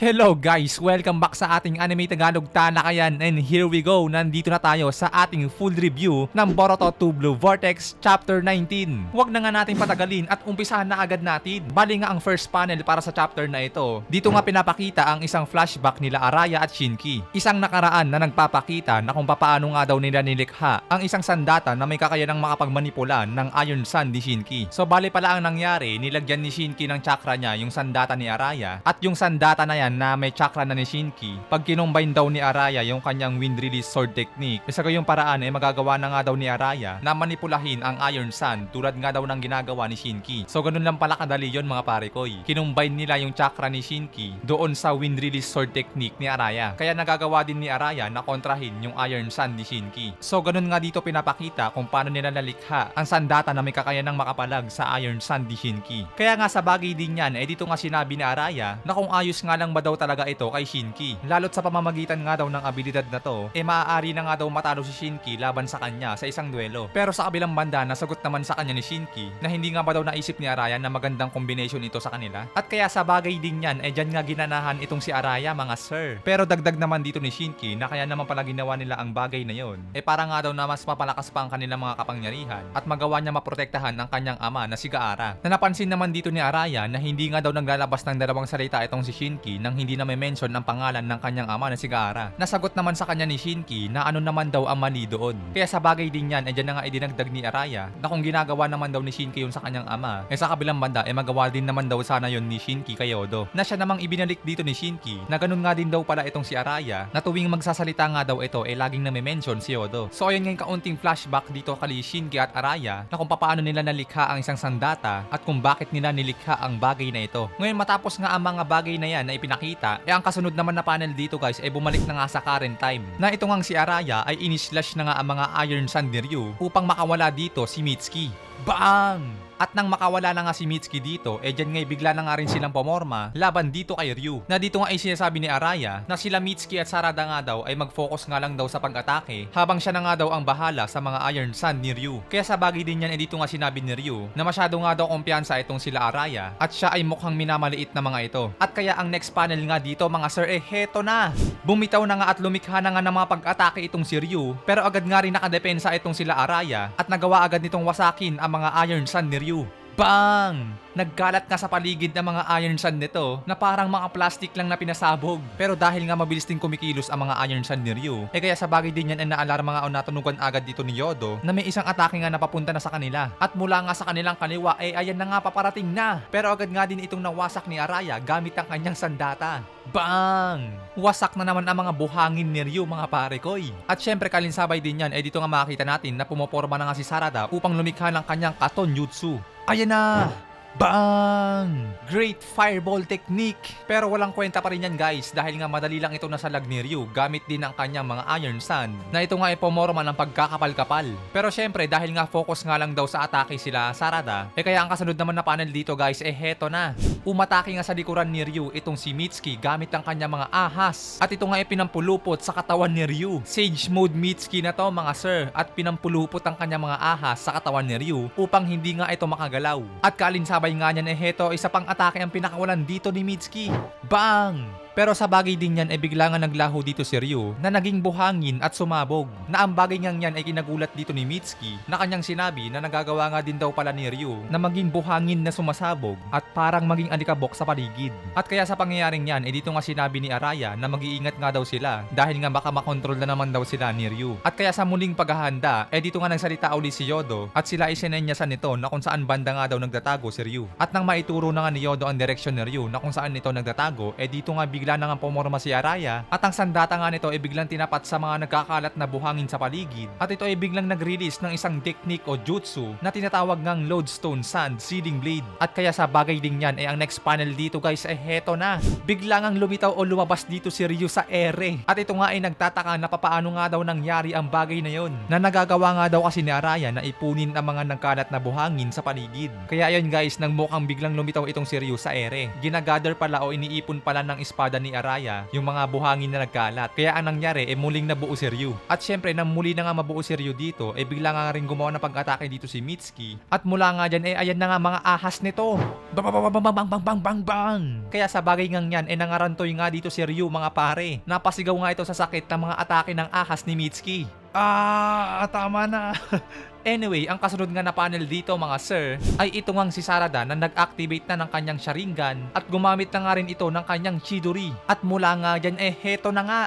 Hello guys! Welcome back sa ating Anime Tagalog Talakayan and here we go! Nandito na tayo sa ating full review ng Boruto 2 Blue Vortex Chapter 19. Huwag na nga natin patagalin at umpisahan na agad natin. Bali nga ang first panel para sa chapter na ito. Dito nga pinapakita ang isang flashback nila Araya at Shinki. Isang nakaraan na nagpapakita na kung papaano nga daw nila nilikha ang isang sandata na may kakayanang makapagmanipula ng Iron Sun ni Shinki. So bali pala ang nangyari, nilagyan ni Shinki ng chakra niya yung sandata ni Araya at yung sandata na yan na may chakra na ni Shinki, pag kinumbine daw ni Araya yung kanyang wind release sword technique, isa ko yung paraan ay magagawa na nga daw ni Araya na manipulahin ang Iron Sun tulad nga daw ng ginagawa ni Shinki. So ganun lang pala kadali yon mga pare koy. Kinumbine nila yung chakra ni Shinki doon sa wind release sword technique ni Araya. Kaya nagagawa din ni Araya na kontrahin yung Iron Sun ni Shinki. So ganun nga dito pinapakita kung paano nila nalikha ang sandata na may kakayanang makapalag sa Iron Sun ni Shinki. Kaya nga sa bagay din yan, eh dito nga sinabi ni Araya na kung ayos nga lang ba daw talaga ito kay Shinki. Lalo't sa pamamagitan nga daw ng abilidad na to, eh maaari na nga daw matalo si Shinki laban sa kanya sa isang duelo. Pero sa kabilang banda, nasagot naman sa kanya ni Shinki na hindi nga ba daw naisip ni Araya na magandang combination ito sa kanila. At kaya sa bagay din yan, eh dyan nga ginanahan itong si Araya mga sir. Pero dagdag naman dito ni Shinki na kaya naman pala ginawa nila ang bagay na yon. Eh para nga daw na mas mapalakas pa ang kanilang mga kapangyarihan at magawa niya maprotektahan ang kanyang ama na si Gaara. Na napansin naman dito ni Araya na hindi nga daw naglalabas ng dalawang salita itong si Shinki nang hindi na may mention ang pangalan ng kanyang ama na si Gaara. Nasagot naman sa kanya ni Shinki na ano naman daw ang mali doon. Kaya sa bagay din yan, eh dyan na nga idinagdag ni Araya na kung ginagawa naman daw ni Shinki yun sa kanyang ama, eh sa kabilang banda, eh magawa din naman daw sana yon ni Shinki kay Odo. Na siya namang ibinalik dito ni Shinki na ganun nga din daw pala itong si Araya na tuwing magsasalita nga daw ito, eh laging na may mention si Odo. So ayun nga kaunting flashback dito kali Shinki at Araya na kung paano nila nalikha ang isang sandata at kung bakit nila nilikha ang bagay na ito. Ngayon matapos nga ang mga bagay na yan na ipinakita, eh ang kasunod naman na panel dito guys ay bumalik na nga sa current time. Na ito ngang si Araya ay inislash na nga ang mga Iron Sun ni Ryu upang makawala dito si Mitsuki. Bang! At nang makawala na nga si Mitsuki dito, eh dyan nga bigla na nga rin silang pomorma laban dito kay Ryu. Na dito nga ay sinasabi ni Araya na sila Mitsuki at Sarada nga daw ay mag-focus nga lang daw sa pag-atake habang siya na nga daw ang bahala sa mga Iron Sun ni Ryu. Kaya sa bagay din yan eh dito nga sinabi ni Ryu na masyado nga daw kumpiyansa itong sila Araya at siya ay mukhang minamaliit na mga ito. At kaya ang next panel nga dito mga sir eh heto na. Bumitaw na nga at lumikha na nga ng mga pag-atake itong si Ryu pero agad nga rin nakadepensa itong sila Araya at nagawa agad nitong wasakin ang mga Iron Sun ni Ryu. Bang! Nagkalat nga sa paligid ng mga Iron Sun nito na parang mga plastic lang na pinasabog. Pero dahil nga mabilis din kumikilos ang mga Iron Sun ni Ryu, eh kaya sa bagay din yan ay naalarma nga o natunugan agad dito ni Yodo na may isang atake nga napapunta na sa kanila. At mula nga sa kanilang kaliwa eh ayan na nga paparating na. Pero agad nga din itong nawasak ni Araya gamit ang kanyang sandata. Bang! Wasak na naman ang mga buhangin ni Ryu mga pare koy. At syempre kalinsabay din yan eh dito nga makita natin na pumoporma na nga si Sarada upang lumikha ng kanyang katon jutsu. Ayan na! Bang! Great fireball technique! Pero walang kwenta pa rin yan guys dahil nga madali lang ito nasalag ni Ryu gamit din ang kanyang mga Iron Sun na ito nga ay pomorma ng pagkakapal-kapal. Pero syempre dahil nga focus nga lang daw sa atake sila Sarada, eh kaya ang kasunod naman na panel dito guys eh heto na. Umatake nga sa likuran ni Ryu itong si Mitsuki gamit ang kanyang mga ahas at ito nga ay pinampulupot sa katawan ni Ryu. Sage mode Mitsuki na to mga sir at pinampulupot ang kanyang mga ahas sa katawan ni Ryu upang hindi nga ito makagalaw. At kalinsabay nga niyan eh heto isa pang atake ang pinakawalan dito ni Mitsuki. Bang! Pero sa bagay din yan ay bigla nga naglaho dito si Ryu na naging buhangin at sumabog. Na ang bagay ngang yan ay kinagulat dito ni Mitsuki na kanyang sinabi na nagagawa nga din daw pala ni Ryu na maging buhangin na sumasabog at parang maging alikabok sa paligid. At kaya sa pangyayaring yan ay dito nga sinabi ni Araya na mag-iingat nga daw sila dahil nga baka makontrol na naman daw sila ni Ryu. At kaya sa muling paghahanda ay dito nga nagsalita uli si Yodo at sila ay sinenyasan nito na kung saan banda nga daw nagtatago si Ryu. At nang maituro na nga ni Yodo ang direksyon ni Ryu na kung saan ito nagtatago ay dito nga bigla na nga pumorma si Araya at ang sandata nga nito ay biglang tinapat sa mga nagkakalat na buhangin sa paligid. At ito ay biglang nag-release ng isang technique o jutsu na tinatawag ngang Lodestone Sand Sealing Blade. At kaya sa bagay din yan ay ang next panel dito guys ay heto na. Biglang ang lumitaw o lumabas dito si Ryu sa ere. At ito nga ay nagtataka na papaano nga daw nangyari ang bagay na yon na nagagawa nga daw kasi ni Araya na ipunin ang mga nagkalat na buhangin sa paligid. Kaya ayun guys nang mukhang biglang lumitaw itong si Ryu sa ere ginagather pala o iniipon pala ng espada espada ni Araya yung mga buhangin na nagkalat. Kaya ang nangyari ay eh, muling nabuo si Ryu. At syempre nang muli na nga mabuo si Ryu dito ay eh, bigla nga rin gumawa ng pag-atake dito si Mitsuki. At mula nga dyan ay eh, ayan na nga mga ahas nito. Bang bang bang bang bang bang bang bang. Kaya sa bagay ngang yan ay eh, nangarantoy nga dito si Ryu mga pare. Napasigaw nga ito sa sakit ng mga atake ng ahas ni Mitsuki. Ah, tama na. Anyway, ang kasunod nga na panel dito mga sir ay ito ngang si Sarada na nag-activate na ng kanyang Sharingan at gumamit na nga rin ito ng kanyang Chidori. At mula nga dyan eh heto na nga.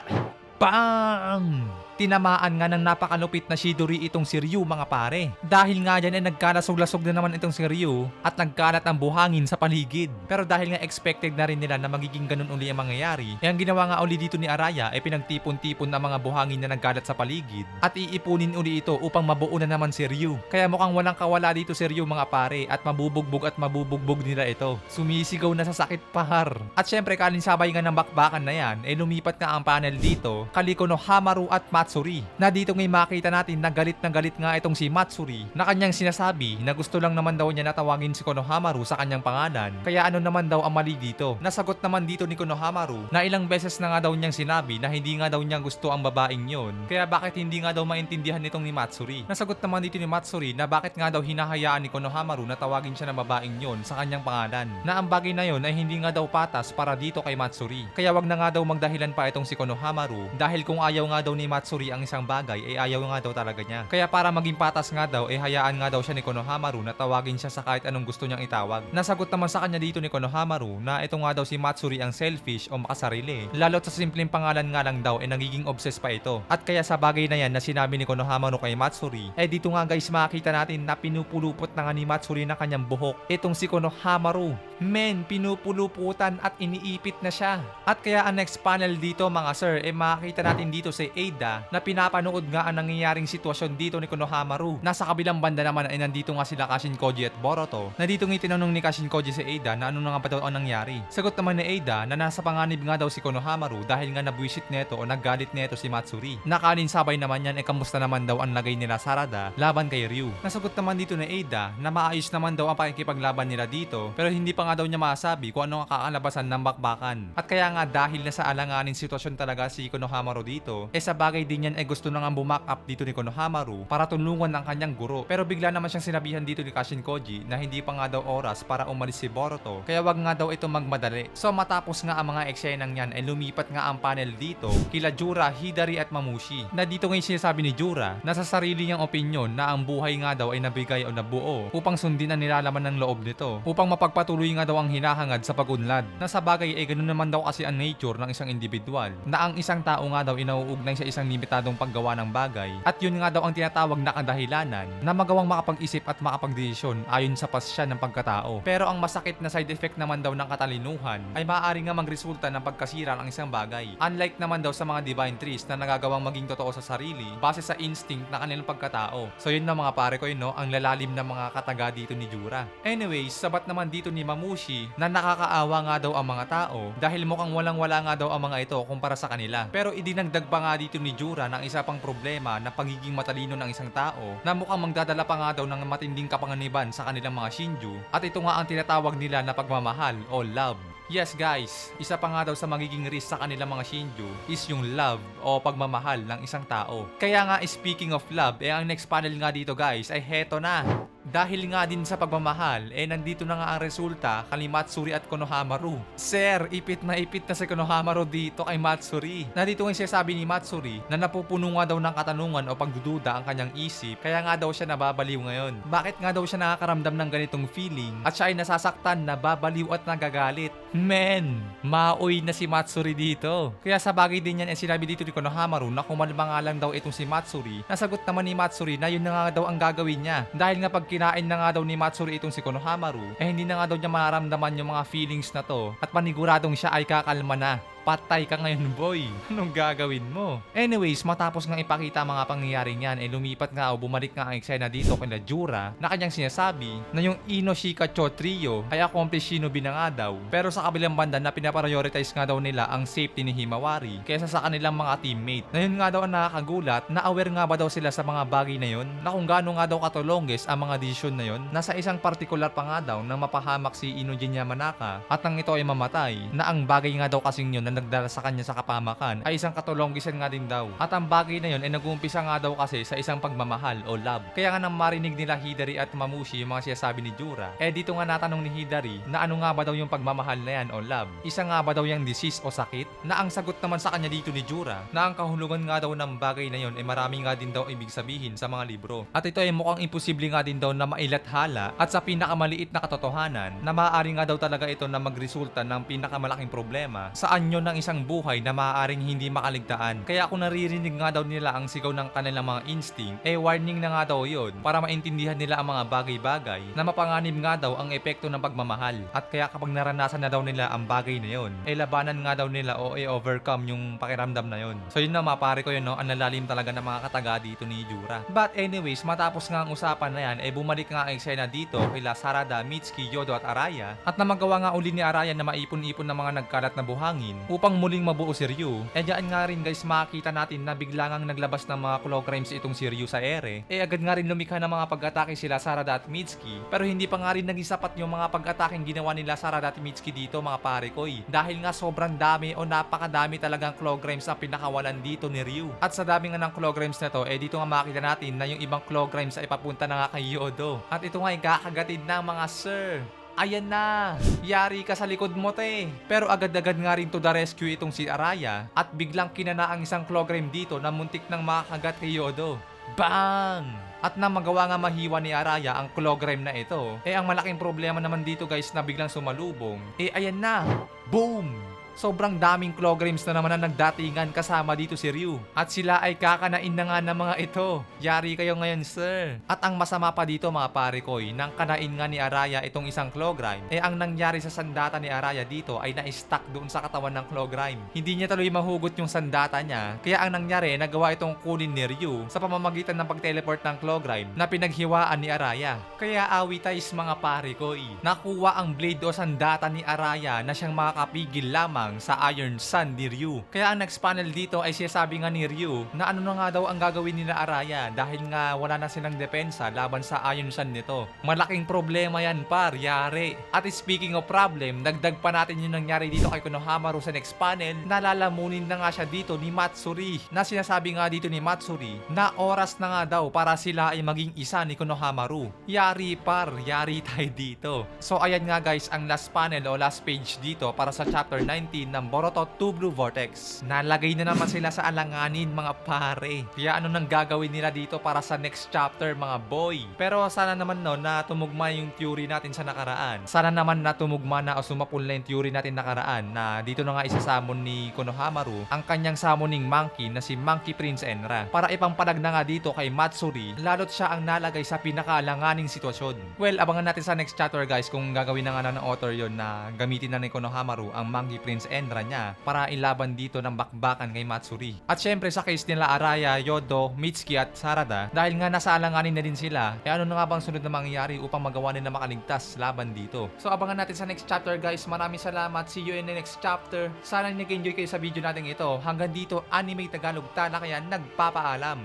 Bang! Tinamaan nga ng napakalupit na Shidori itong si Ryu mga pare. Dahil nga dyan ay nagkalasog-lasog na naman itong si Ryu at nagkalat ang buhangin sa paligid. Pero dahil nga expected na rin nila na magiging ganun uli ang mangyayari, eh ang ginawa nga uli dito ni Araya ay pinagtipon-tipon ng mga buhangin na nagkalat sa paligid at iipunin uli ito upang mabuo na naman si Ryu. Kaya mukhang walang kawala dito si Ryu mga pare at mabubugbog at mabubugbog nila ito. Sumisigaw na sa sakit pahar. At syempre kalinsabay nga ng bakbakan na yan, eh lumipat nga ang panel dito, Kaliko no Hamaru at Matsuri. Na dito ngay makita natin na galit na galit nga itong si Matsuri na kanyang sinasabi na gusto lang naman daw niya natawagin si Konohamaru sa kanyang pangalan. Kaya ano naman daw ang mali dito? Nasagot naman dito ni Konohamaru na ilang beses na nga daw niyang sinabi na hindi nga daw niya gusto ang babaeng yon. Kaya bakit hindi nga daw maintindihan nitong ni Matsuri? Nasagot naman dito ni Matsuri na bakit nga daw hinahayaan ni Konohamaru na tawagin siya ng babaeng yon sa kanyang pangalan. Na ang bagay na yon ay hindi nga daw patas para dito kay Matsuri. Kaya wag na nga daw magdahilan pa itong si Konohamaru dahil kung ayaw nga daw ni Matsuri ang isang bagay ay ayaw nga daw talaga niya. Kaya para maging patas nga daw ay hayaan nga daw siya ni Konohamaru na tawagin siya sa kahit anong gusto niyang itawag. Nasagot naman sa kanya dito ni Konohamaru na ito nga daw si Matsuri ang selfish o makasarili. Lalo't sa simpleng pangalan nga lang daw ay nagiging obsessed pa ito. At kaya sa bagay na yan na sinabi ni Konohamaru kay Matsuri, eh dito nga guys makikita natin na pinupulupot na nga ni Matsuri ng kanyang buhok. Itong si Konohamaru. Men, pinupuluputan at iniipit na siya. At kaya ang next panel dito mga sir, eh makikita natin dito si Ada na pinapanood nga ang nangyayaring sitwasyon dito ni Konohamaru. Nasa kabilang banda naman ay nandito nga sila Kashin Koji at Boruto. Na dito nga tinanong ni Kashin Koji si Ada na ano na nga ba daw ang nangyari. Sagot naman ni Ada na nasa panganib nga daw si Konohamaru dahil nga nabwisit neto o naggalit neto si Matsuri. Nakalin sabay naman yan eh kamusta naman daw ang lagay nila Sarada laban kay Ryu. Nasagot naman dito ni Ada na maayos naman daw ang pakikipaglaban nila dito pero hindi pa nga daw niya masabi kung ano ang kakalabasan ng bakbakan. At kaya nga dahil nasa alanganin sitwasyon talaga si Konohamaru dito, eh sa bagay din yan ay gusto na nga bumak up dito ni Konohamaru para tulungan ang kanyang guro. Pero bigla naman siyang sinabihan dito ni Kashin Koji na hindi pa nga daw oras para umalis si Boruto. Kaya wag nga daw ito magmadali. So matapos nga ang mga eksenang yan ay lumipat nga ang panel dito kila Jura, Hidari at Mamushi. Na dito ngayon sinasabi ni Jura na sa sarili niyang opinyon na ang buhay nga daw ay nabigay o nabuo upang sundin ang nilalaman ng loob nito upang mapagpatuloy nga daw ang hinahangad sa pagunlad. Na sa bagay ay ganun naman daw kasi ang nature ng isang individual na ang isang tao nga daw inauugnay sa isang limitadong paggawa ng bagay at yun nga daw ang tinatawag na kadahilanan na magawang makapag-isip at makapagdesisyon ayon sa pasya ng pagkatao. Pero ang masakit na side effect naman daw ng katalinuhan ay maaari nga magresulta ng pagkasira ng isang bagay. Unlike naman daw sa mga divine trees na nagagawang maging totoo sa sarili base sa instinct na kanilang pagkatao. So yun na mga pare ko yun no, ang lalalim na mga kataga dito ni Jura. Anyways, sabat naman dito ni Mamushi na nakakaawa nga daw ang mga tao dahil mukhang walang wala nga daw ang mga ito kumpara sa kanila. Pero idinagdag pa nga dito ni Jura ng isa pang problema na pagiging matalino ng isang tao na mukhang magdadala pa nga daw ng matinding kapanganiban sa kanilang mga Shinju at ito nga ang tinatawag nila na pagmamahal o love. Yes guys, isa pa nga daw sa magiging risk sa kanilang mga Shinju is yung love o pagmamahal ng isang tao. Kaya nga speaking of love, eh ang next panel nga dito guys ay heto na. Dahil nga din sa pagmamahal, eh nandito na nga ang resulta kay Matsuri at Konohamaru. Sir, ipit na ipit na si Konohamaru dito kay Matsuri. Nandito nga siya sabi ni Matsuri na napupuno nga daw ng katanungan o pagdududa ang kanyang isip, kaya nga daw siya nababaliw ngayon. Bakit nga daw siya nakakaramdam ng ganitong feeling at siya ay nasasaktan, nababaliw at nagagalit? Men, maoy na si Matsuri dito. Kaya sa bagay din yan ay sinabi dito ni Konohamaru na kumalma nga lang daw itong si Matsuri. Nasagot naman ni Matsuri na yun na nga daw ang gagawin niya. Dahil nga pag kinain na nga daw ni Matsuri itong si Konohamaru, eh hindi na nga daw niya maramdaman yung mga feelings na to at paniguradong siya ay kakalma na. Patay ka ngayon boy. Anong gagawin mo? Anyways, matapos nga ipakita mga pangyayaring yan, eh lumipat nga o bumalik nga ang eksena dito kay Jura na kanyang sinasabi na yung Inoshika Cho Trio ay accomplish shinobi na nga daw. Pero sa kabilang banda na pinaprioritize nga daw nila ang safety ni Himawari kaysa sa kanilang mga teammate. Na yun nga daw ang nakakagulat na aware nga ba daw sila sa mga bagay na yun na kung gaano nga daw katulongges ang mga desisyon na yun nasa isang particular pa nga daw na mapahamak si Inojin Yamanaka at nang ito ay mamatay na ang bagay nga daw kasing yun na na nagdala sa kanya sa kapamakan ay isang katulonggisan nga din daw. At ang bagay na yun ay nag-uumpisa nga daw kasi sa isang pagmamahal o love. Kaya nga nang marinig nila Hidari at Mamushi yung mga sinasabi ni Jura, eh dito nga natanong ni Hidari na ano nga ba daw yung pagmamahal na yan o love. Isa nga ba daw yung disease o sakit? Na ang sagot naman sa kanya dito ni Jura na ang kahulugan nga daw ng bagay na yun ay marami nga din daw ibig sabihin sa mga libro. At ito ay mukhang imposible nga din daw na mailathala at sa pinakamaliit na katotohanan na maaari nga daw talaga ito na magresulta ng pinakamalaking problema sa anyo ng isang buhay na maaaring hindi makaligtaan. Kaya kung naririnig nga daw nila ang sigaw ng kanilang mga instinct, eh warning na nga daw yun para maintindihan nila ang mga bagay-bagay na mapanganib nga daw ang epekto ng pagmamahal. At kaya kapag naranasan na daw nila ang bagay na yun, eh labanan nga daw nila o i-overcome yung pakiramdam na yun. So yun na mapare ko yun no, ang lalalim talaga ng mga kataga dito ni Jura. But anyways, matapos nga ang usapan na yan, eh bumalik nga ang eksena dito kila Sarada, Mitsuki, Yodo at Araya at na magawa nga uli ni Araya na maipon-ipon ng mga nagkalat na buhangin upang muling mabuo si Ryu. Eh diyan nga rin guys makikita natin na bigla ngang naglabas ng mga kilograms itong si Ryu sa ere. Eh agad nga rin lumikha ng mga pag-atake sila Sarada at Mitsuki pero hindi pa nga rin naging sapat yung mga pag-atake ginawa nila Sarada at Mitsuki dito mga pare ko eh. Dahil nga sobrang dami o napakadami talagang kilograms ang pinakawalan dito ni Ryu. At sa dami nga ng kilograms na to, eh dito nga makita natin na yung ibang kilograms ay papunta na nga kay Yodo. At ito nga ay kakagatid ng mga sir. Ayan na! Yari ka sa likod mo, te. Pero agad-agad nga rin to the rescue itong si Araya at biglang kinana ang isang kilogram dito na muntik nang makagat kay Yodo. Bang! At na magawa nga mahiwa ni Araya ang kilogram na ito, eh ang malaking problema naman dito guys na biglang sumalubong, eh ayan na! Boom! Sobrang daming kilograms na naman ang nagdatingan kasama dito si Ryu. At sila ay kakanain na nga ng mga ito. Yari kayo ngayon, sir. At ang masama pa dito mga pare ko, eh, nang kanain nga ni Araya itong isang kilogram, eh ang nangyari sa sandata ni Araya dito ay na-stuck doon sa katawan ng kilogram. Hindi niya tuloy mahugot yung sandata niya, kaya ang nangyari, nagawa itong kunin ni Ryu sa pamamagitan ng pag-teleport ng kilogram na pinaghiwaan ni Araya. Kaya awitais mga pare ko, eh. nakuha ang blade o sandata ni Araya na siyang makakapigil lamang sa Iron Sun ni Ryu. Kaya ang next panel dito ay sinasabi nga ni Ryu na ano na nga daw ang gagawin ni na Araya dahil nga wala na silang depensa laban sa Iron Sun nito. Malaking problema yan par, yari. At speaking of problem, dagdag pa natin yung nangyari dito kay Konohamaru sa next panel. Nalalamunin na nga siya dito ni Matsuri na sinasabi nga dito ni Matsuri na oras na nga daw para sila ay maging isa ni Konohamaru. Yari par, yari tayo dito. So ayan nga guys ang last panel o last page dito para sa chapter 19 ng Boruto 2 Blue Vortex. Nalagay na naman sila sa alanganin mga pare. Kaya ano nang gagawin nila dito para sa next chapter mga boy. Pero sana naman no na tumugma yung theory natin sa nakaraan. Sana naman na tumugma na o sumapul na yung theory natin nakaraan na dito na nga isasamon ni Konohamaru ang kanyang summoning monkey na si Monkey Prince Enra para ipampalag na nga dito kay Matsuri lalo't siya ang nalagay sa pinakaalanganing sitwasyon. Well, abangan natin sa next chapter guys kung gagawin na nga na ng author yon na gamitin na ni Konohamaru ang Monkey Prince Enra niya para ilaban dito ng bakbakan kay Matsuri. At syempre sa case nila Araya, Yodo, Mitsuki at Sarada dahil nga nasa alanganin na din sila, eh ano na nga bang sunod na mangyayari upang magawa nila makaligtas laban dito. So abangan natin sa next chapter guys. Maraming salamat. See you in the next chapter. Sana nag-enjoy kayo sa video natin ito. Hanggang dito, Anime Tagalog Talakayan nagpapaalam.